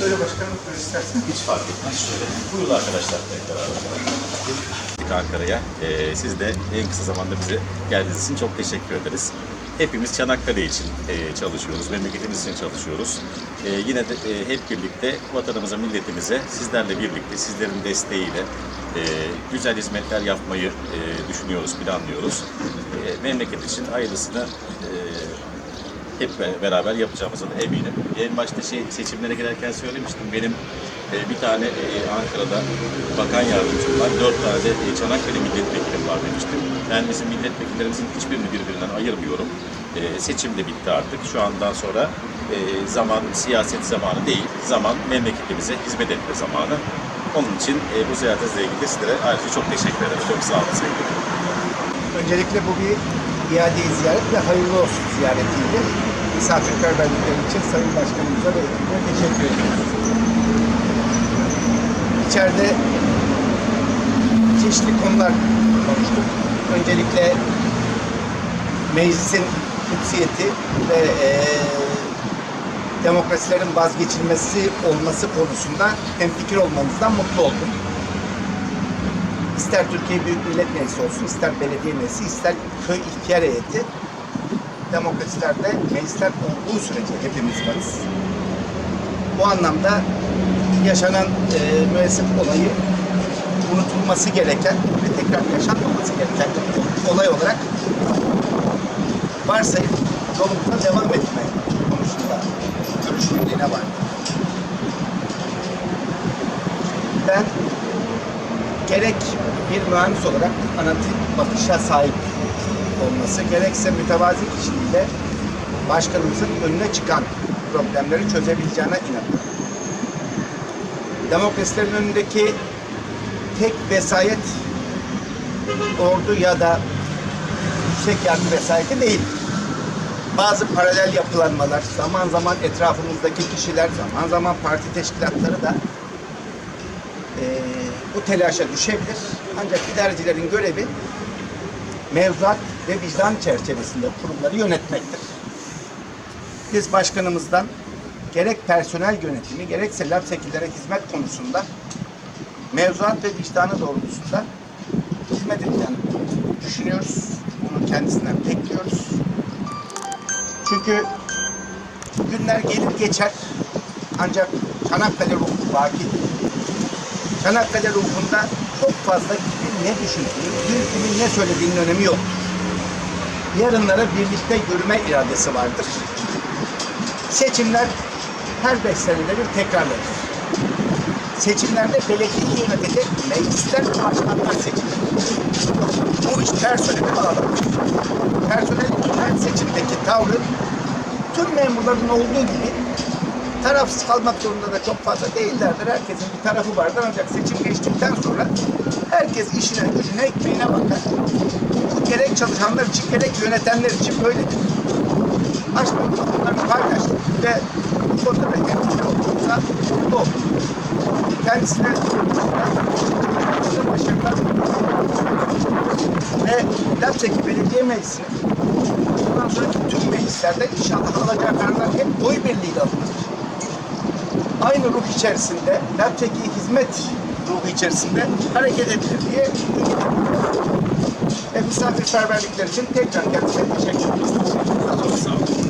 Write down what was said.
Böyle başkanım böyle istersen. Hiç fark etmez. Şöyle. Buyurun arkadaşlar tekrar beraber. Ankara'ya. Ee, siz de en kısa zamanda bize geldiğiniz için çok teşekkür ederiz. Hepimiz Çanakkale için e, çalışıyoruz, memleketimiz için çalışıyoruz. E, yine de e, hep birlikte vatanımıza, milletimize, sizlerle birlikte, sizlerin desteğiyle e, güzel hizmetler yapmayı e, düşünüyoruz, planlıyoruz. E, memleket için hayırlısını e, hep be- beraber yapacağımıza da eminim. En başta şey seçimlere girerken söylemiştim. Benim e, bir tane e, Ankara'da bakan yardımcım var. Dört tane de e, Çanakkale milletvekilim var demiştim. Ben bizim milletvekillerimizin hiçbirini birbirinden ayırmıyorum. E, seçim de bitti artık. Şu andan sonra e, zaman siyaset zamanı değil, zaman memleketimize hizmet etme zamanı. Onun için e, bu ziyaretinizle ilgili sizlere ayrıca çok teşekkür ederim. Çok sağ olun sevgili. Öncelikle bu bir iade ziyaret ve hayırlı olsun ziyaretiydi. Misafirperverlikleri için Sayın Başkanımıza ve ekibine teşekkür ediyoruz. İçeride çeşitli konular konuştuk. Öncelikle meclisin kutsiyeti ve eee demokrasilerin vazgeçilmesi olması konusunda hemfikir olmanızdan mutlu oldum. İster Türkiye Büyük Millet Meclisi olsun, ister belediye meclisi, ister köy ihtiyar heyeti, demokrasilerde meclisler olduğu sürece hepimiz varız. Bu anlamda yaşanan e, müessif olayı unutulması gereken ve tekrar yaşanmaması gereken olay olarak varsayıp yolumuza devam etme konusunda görüşüm yine var. Ben gerek bir mühendis olarak analitik bakışa sahip olması, gerekse mütevazi kişiliğiyle başkanımızın önüne çıkan problemleri çözebileceğine inanıyorum. Demokrasilerin önündeki tek vesayet ordu ya da yüksek yargı vesayeti değil. Bazı paralel yapılanmalar, zaman zaman etrafımızdaki kişiler, zaman zaman parti teşkilatları da eee, bu telaşa düşebilir. Ancak idarecilerin görevi mevzuat ve vicdan çerçevesinde kurumları yönetmektir. Biz başkanımızdan gerek personel yönetimi gerekse lapsekillere hizmet konusunda mevzuat ve vicdanı doğrultusunda hizmet edeceğini düşünüyoruz. Bunu kendisinden bekliyoruz. Çünkü günler gelir geçer ancak Çanakkale ruhu bakidir. Çanakkale ruhunda çok fazla kimin ne düşündüğü, bir kimin ne söylediğinin önemi yok. Yarınlara birlikte yürüme iradesi vardır. Seçimler her beş senede bir tekrarlanır. Seçimlerde belediyeyi yönetecek meclisler ve başkanlar seçilir. Bu iş personele bağlanmış. Personelin her seçimdeki tavrı tüm memurların olduğu gibi tarafsız kalmak zorunda da çok fazla değillerdir. Herkesin bir tarafı vardır ancak seçim geçtikten sonra herkes işine, gücüne, ekmeğine bakar. Bu gerek çalışanlar için gerek yönetenler için böyledir. Açmak kapılarını paylaştık ve bu konuda da hemfikir olduğumuza mutlu olduk. Kendisine başarılar ve Lapseki Belediye Meclisi'nin bundan sonraki tüm meclislerde inşallah alacağı kararlar hep oy birliğiyle alınır aynı ruh içerisinde, Lapteki hizmet ruhu içerisinde hareket edilir diye. Ve misafirperverlikler için tekrar kendisine teşekkür olun.